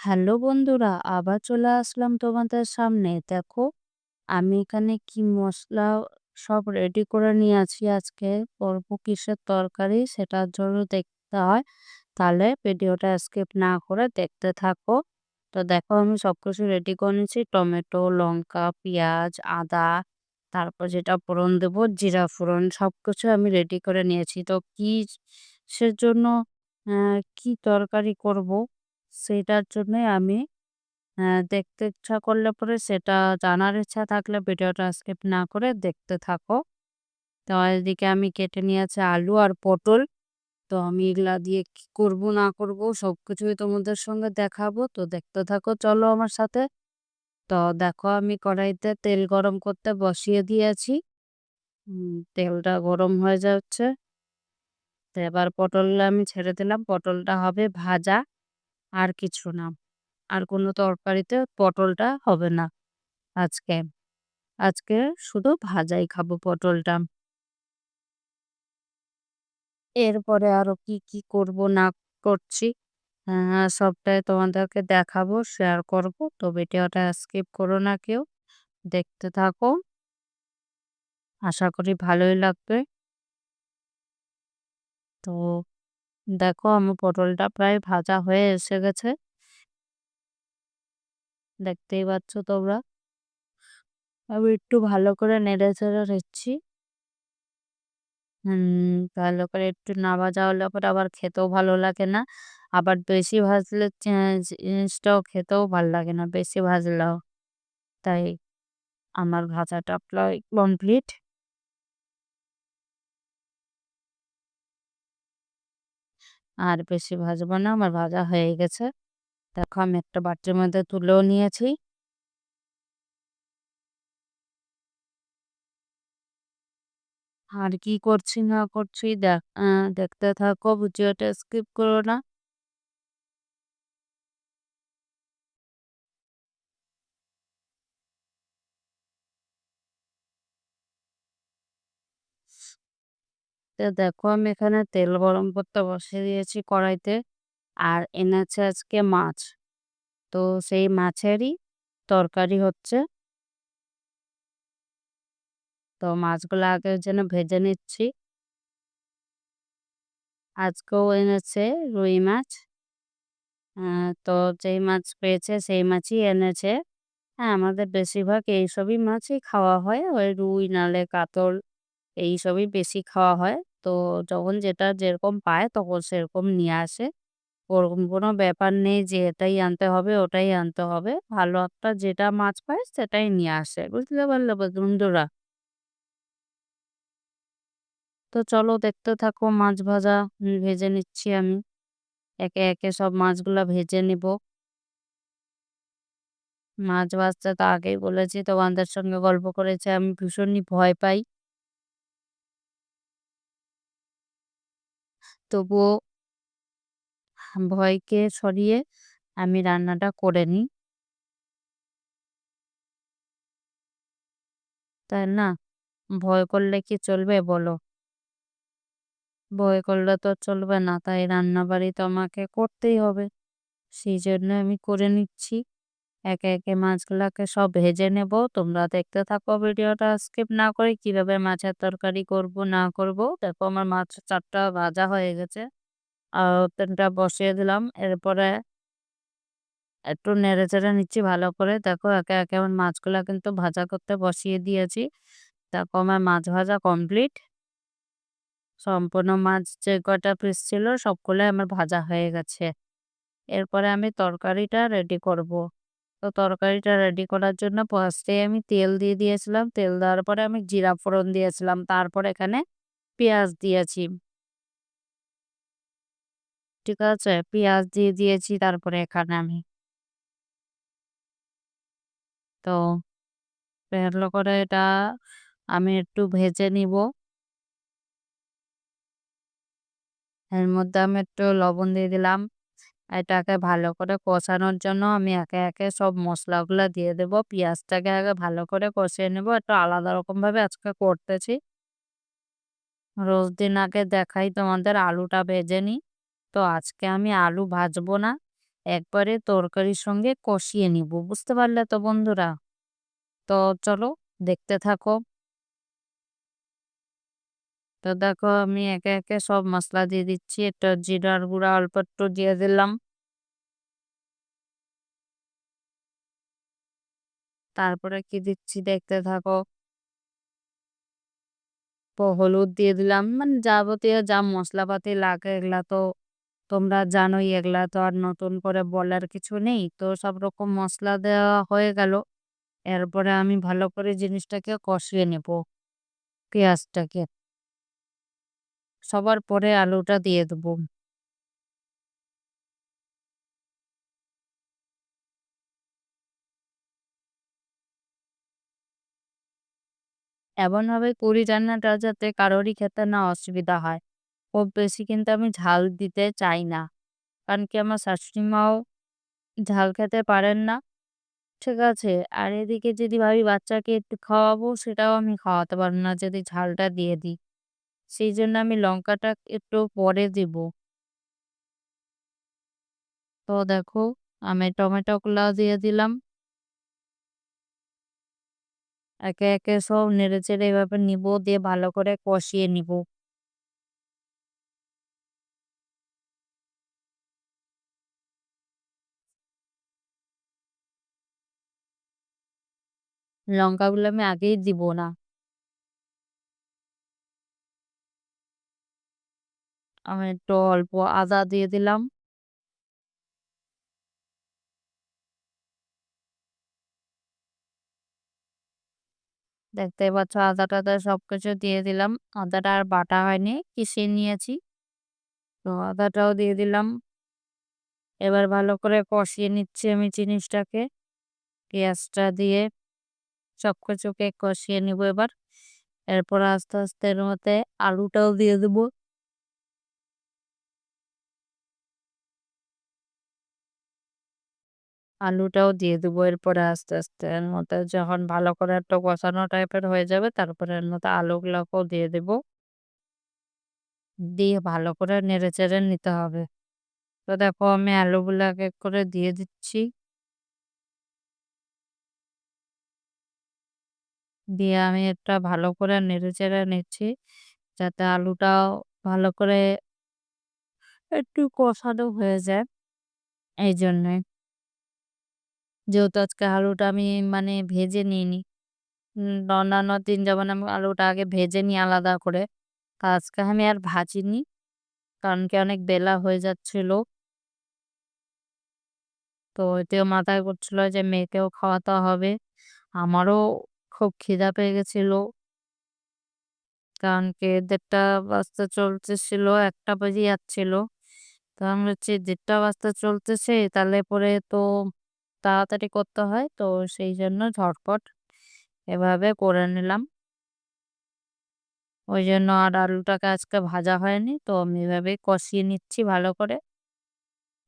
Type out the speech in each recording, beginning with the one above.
Hello বন্ধুরা, আবার চলে আসলাম তোমাদের সামনে। দেখো, আমি এখানে কি মশলা সব রেডি করে নিয়ে আছি আজকে। করব কিসের তরকারি সেটার জন্য দেখতে হয়। তাহলে ভিডিওটা স্কিপ না করে দেখতে থাকো। তো দেখো, আমি সবকিছু রেডি করে নিয়েছি। টমেটো, লঙ্কা, পেঁয়াজ, আদা, তারপর যেটা ফোড়ন দেবো, জিরা ফোড়ন সব কিছু আমি রেডি করে নিয়েছি। তো কি সের জন্য কি তরকারি করব? সেটার জন্যই আমি দেখতে ইচ্ছা করলে পরে সেটা জানার ইচ্ছা থাকলে ভিডিওটা স্কিপ না করে দেখতে থাকো। তো এদিকে আমি কেটে নিয়েছি আলু আর পটল। তো আমি এগুলা দিয়ে কি করব, না করব, সবকিছুই তোমাদের সঙ্গে দেখাবো। তো দেখতে থাকো, চলো আমার সাথে। তো দেখো আমি কড়াইতে তেল গরম করতে বসিয়ে দিয়েছি। তেলটা গরম হয়ে যাচ্ছে। তো এবার পটলটা আমি ছেড়ে দিলাম। পটলটা হবে ভাজা। আর কিছু না। আর কোনো তরকারিতে পটলটা হবে না আজকে। আজকে শুধু ভাজাই খাব পটলটা। এরপরে আরও কি কি করব, না করছি সবটাই তোমাদেরকে দেখাবো শেয়ার করব। তো ভিডিওটা স্কিপ করো না কেউ, দেখতে থাকো। আশা করি ভালোই লাগবে। তো দেখো আমার পটলটা প্রায় ভাজা হয়ে এসে গেছে। দেখতেই পাচ্ছ তোমরা। আমি একটু ভালো করে নেড়ে চেড়ে নিচ্ছি। ভালো করে একটু না ভাজা হলে পরে আবার খেতেও ভালো লাগে না। আবার বেশি ভাজলে জিনিসটাও খেতেও ভালো লাগে না, বেশি ভাজলেও। তাই আমার ভাজাটা প্রায় কমপ্লিট। আর বেশি ভাজবো না, আমার ভাজা হয়ে গেছে। দেখো, আমি একটা বাটির মধ্যে তুলেও নিয়েছি। আর কি করছি, না করছি, দেখ দেখতে থাকো, ভিডিওটা স্কিপ করো না। তো দেখো আমি এখানে তেল গরম করতে বসিয়ে দিয়েছি কড়াইতে। আর এনেছে আজকে মাছ। তো সেই মাছেরই তরকারি হচ্ছে। তো মাছগুলো আগে যেন ভেজে নিচ্ছি। আজকেও এনেছে রুই মাছ। তো যেই মাছ পেয়েছে সেই মাছই এনেছে। হ্যাঁ আমাদের বেশিরভাগ এইসবই মাছই খাওয়া হয়। ওই রুই, নালে কাতল এইসবই বেশি খাওয়া হয়। তো যখন যেটা যেরকম পায় তখন সেরকম নিয়ে আসে। ওরকম কোনো ব্যাপার নেই যে এটাই আনতে হবে, ওটাই আনতে হবে। ভালো একটা যেটা মাছ পায় সেটাই নিয়ে আসে বুঝতে পারলে বন্ধুরা? তো চলো দেখতে থাকো মাছ ভাজা ভেজে নিচ্ছি আমি। একে একে সব মাছগুলা ভেজে নিব। মাছ ভাজতে তো আগেই বলেছি, তোমাদের সঙ্গে গল্প করেছে, আমি ভীষণই ভয় পাই। তবুও ভয়কে সরিয়ে আমি রান্নাটা করে নিই। তাই না? ভয় করলে কি চলবে বলো? ভয় করলে তো চলবে না, তাই রান্না বাড়ি তো আমাকে করতেই হবে। সেই জন্য আমি করে নিচ্ছি। একে একে মাছগুলাকে সব ভেজে নেব। তোমরা দেখতে থাকো ভিডিওটা, স্কিপ না করে কীভাবে মাছের তরকারি করব, না করব। দেখো আমার মাছ চারটা ভাজা হয়ে গেছে। আর তেলটা বসিয়ে দিলাম। এরপরে একটু নেড়ে চেড়ে নিচ্ছি ভালো করে। দেখো একে একে আমার মাছগুলা কিন্তু ভাজা করতে বসিয়ে দিয়েছি। দেখো আমার মাছ ভাজা কমপ্লিট। সম্পূর্ণ মাছ যে কটা পিস ছিল সবগুলো আমার ভাজা হয়ে গেছে। এরপরে আমি তরকারিটা রেডি করব। তো তরকারিটা রেডি করার জন্য ফার্স্টে আমি তেল দিয়ে দিয়েছিলাম। তেল দেওয়ার পরে আমি জিরা ফোড়ন দিয়েছিলাম। তারপর এখানে পেঁয়াজ দিয়েছি। ঠিক আছে? পেঁয়াজ দিয়ে দিয়েছি। তারপরে এখানে আমি তো ভালো করে এটা আমি একটু ভেজে নিব। এর মধ্যে আমি একটু লবণ দিয়ে দিলাম। এটাকে ভালো করে কষানোর জন্য আমি একে একে সব মশলাগুলো দিয়ে দেব। পেঁয়াজটাকে আগে ভালো করে কষিয়ে নেব। একটু আলাদা রকম ভাবে আজকে করতেছি। রোজ দিন আগে দেখাই তোমাদের আলুটা ভেজে নিই। তো আজকে আমি আলু ভাজবো না, একবারে তরকারির সঙ্গে কষিয়ে নিব। বুঝতে পারলে তো বন্ধুরা? তো চলো দেখতে থাকো। তো দেখো আমি একে একে সব মশলা দিয়ে দিচ্ছি। একটা জিরার গুঁড়া অল্প একটু দিয়ে দিলাম। তারপরে কি দিচ্ছি দেখতে থাকো। হলুদ দিয়ে দিলাম। মানে যাবতীয় যা মশলাপাতি লাগে এগুলা তো তোমরা জানোই, এগুলা তো আর নতুন করে বলার কিছু নেই। তো সব রকম মশলা দেওয়া হয়ে গেল। এরপরে আমি ভালো করে জিনিসটাকে কষিয়ে নেব। পেঁয়াজটাকে। সবার পরে আলুটা দিয়ে দেবো। এমনভাবে করি রান্নাটা যাতে কারোরই খেতে না অসুবিধা হয়। খুব বেশি কিন্তু আমি ঝাল দিতে চাই না। কারণ কি আমার শাশুড়ি মাও ঝাল খেতে পারেন না। ঠিক আছে, আর এদিকে যদি ভাবি বাচ্চাকে একটু খাওয়াবো, সেটাও আমি খাওয়াতে পারব না যদি ঝালটা দিয়ে দিই। সেই জন্য আমি লঙ্কাটা একটু পরে দিব। তো দেখো, আমি টমেটো গুলা দিয়ে দিলাম। একে একে সব নেড়েচেড়ে এভাবে নিব, দিয়ে ভালো করে কষিয়ে নিব। লঙ্কাগুলো আমি আগেই দিব না। আমি একটু অল্প আদা দিয়ে দিলাম। দেখতে পাচ্ছ আদা টাদা সবকিছু দিয়ে দিলাম। আদাটা আর বাটা হয়নি কিসে নিয়েছি? তো আদাটাও দিয়ে দিলাম। এবার ভালো করে কষিয়ে নিচ্ছি আমি জিনিসটাকে। পেঁয়াজটা দিয়ে সবকিছুকে কষিয়ে নিব এবার। এরপর আস্তে আস্তে এর মধ্যে আলুটাও দিয়ে দেবো। আলুটাও দিয়ে দেবো। এরপরে আস্তে আস্তে এর মধ্যে যখন ভালো করে একটা কষানো টাইপের হয়ে যাবে, তারপরে এর মধ্যে আলুগুলোকেও দিয়ে দেব। দিয়ে ভালো করে নেড়ে চেড়ে নিতে হবে। তো দেখো আমি আলুগুলো এক এক করে দিয়ে দিচ্ছি। দিয়ে আমি একটা ভালো করে নেড়ে চেড়ে নিচ্ছি, যাতে আলুটাও ভালো করে একটু কষানো হয়ে যায়। এই জন্যে যেহেতু আজকে আলুটা আমি মানে ভেজে নিইনি। অন্যান্য দিন যেমন আমি আলুটা আগে ভেজে নিই আলাদা করে, তা আজকে আমি আর ভাজিনি, কারণ কি অনেক বেলা হয়ে যাচ্ছিল। তো এতেও মাথায় করছিল যে মেয়েকেও খাওয়াতে হবে, আমারও খুব খিদা পেয়ে গেছিল। কারণ কি দেড়টা বাজতে চলতেছিল, একটা বেজে যাচ্ছিল। তো আমি হচ্ছে দেড়টা বাজতে চলতেছে, তাহলে পরে তো তাড়াতাড়ি করতে হয়। তো সেই জন্য ঝটপট এভাবে করে নিলাম। ওই জন্য আর আলুটাকে আজকে ভাজা হয়নি। তো আমি এভাবে কষিয়ে নিচ্ছি ভালো করে।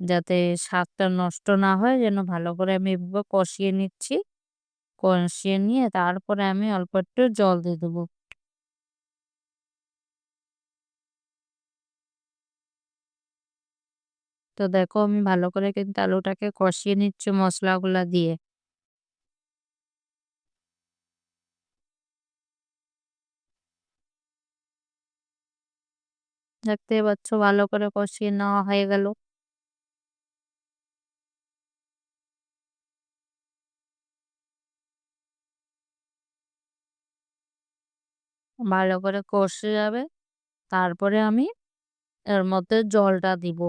যাতে স্বাদটা নষ্ট না হয়, যেন ভালো করে আমি এভাবে কষিয়ে নিচ্ছি। কষিয়ে নিয়ে তারপরে আমি অল্প একটু জল দিয়ে দেবো। তো দেখো আমি ভালো করে কিন্তু আলুটাকে কষিয়ে নিচ্ছি মশলাগুলা দিয়ে। দেখতে পাচ্ছ ভালো করে কষিয়ে নেওয়া হয়ে গেল। ভালো করে কষে যাবে। তারপরে আমি এর মধ্যে জলটা দিব।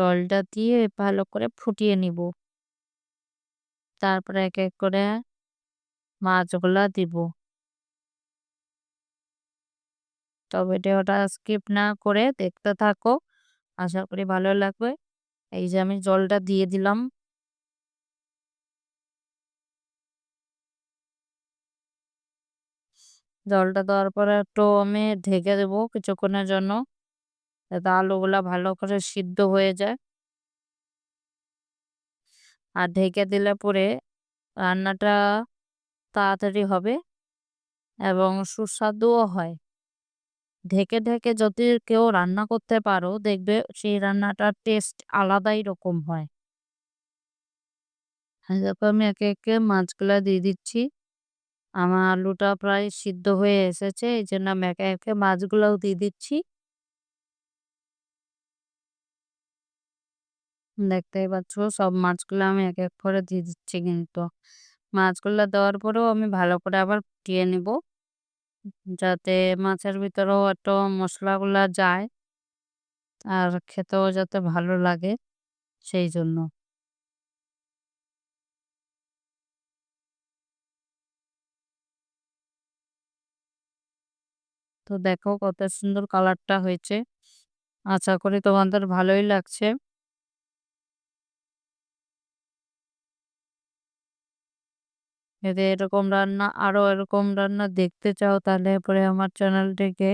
জলটা দিয়ে ভালো করে ফুটিয়ে নিব। তারপরে এক এক করে মাছগুলা দিব। তবে ওটা স্কিপ না করে দেখতে থাকো। আশা করি ভালো লাগবে। এই যে আমি জলটা দিয়ে দিলাম। জলটা দেওয়ার পরে একটু আমি ঢেকে দেবো কিছুক্ষণের জন্য। যাতে আলুগুলা ভালো করে সিদ্ধ হয়ে যায় আর ঢেকে দিলে পরে রান্নাটা তাড়াতাড়ি হবে এবং সুস্বাদুও হয় ঢেকে, ঢেকে যদি কেউ রান্না করতে পারো দেখবে সেই রান্নাটার টেস্ট আলাদাই রকম হয়। হ্যাঁ, আমি একে, একে মাছগুলা দিয়ে দিচ্ছি। আমার আলুটা প্রায় সিদ্ধ হয়ে এসেছে। এই জন্য আমি একে, একে মাছগুলাও দিয়ে দিচ্ছি। দেখতেই পাচ্ছ সব মাছগুলো আমি এক, এক করে দিয়ে দিচ্ছি কিন্তু। মাছগুলা দেওয়ার পরেও আমি ভালো করে আবার ফুটিয়ে নিব। যাতে মাছের ভিতরেও একটু মসলাগুলা যায়। আর খেতেও যাতে ভালো লাগে সেই জন্য। তো দেখো কত সুন্দর কালারটা হয়েছে। আশা করি তোমাদের ভালোই লাগছে। যদি এরকম রান্না আরও এরকম রান্না দেখতে চাও তাহলে পরে আমার চ্যানেলটিকে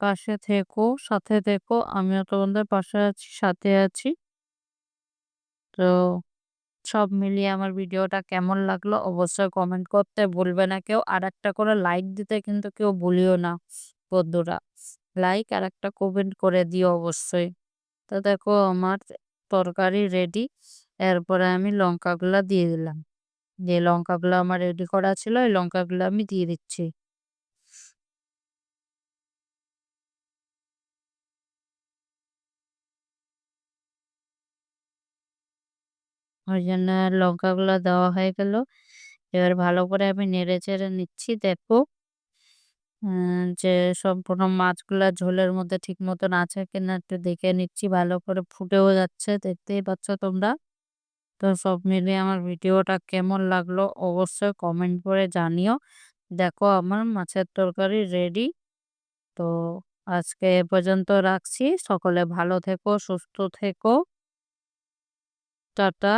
পাশে থেকো, সাথে থেকো। আমিও তোমাদের পাশে আছি, সাথে আছি। তো সব মিলিয়ে আমার ভিডিওটা কেমন লাগল অবশ্যই কমেন্ট করতে ভুলবে না কেউ। আর একটা করে লাইক দিতে কিন্তু কেউ ভুলিও না বন্ধুরা। লাইক আর একটা কমেন্ট করে দিও অবশ্যই। তো দেখো আমার তরকারি রেডি। এরপরে আমি লঙ্কাগুলা দিয়ে দিলাম। যে লঙ্কাগুলো আমার রেডি করা ছিল এই লঙ্কাগুলো আমি দিয়ে দিচ্ছি। ওই জন্য লঙ্কাগুলো দেওয়া হয়ে গেল। এবার ভালো করে আমি নেড়ে চেড়ে নিচ্ছি, দেখো। যে সম্পূর্ণ মাছগুলা ঝোলের মধ্যে ঠিক মতন আছে কিনা একটু দেখে নিচ্ছি, ভালো করে ফুটেও যাচ্ছে, দেখতেই পাচ্ছ তোমরা তো সব মিলিয়ে আমার ভিডিওটা কেমন লাগল অবশ্যই কমেন্ট করে জানিও। দেখো আমার মাছের তরকারি রেডি তো আজকে এ পর্যন্ত রাখছি। সকলে ভালো থেকো, সুস্থ থেকো। টাটা।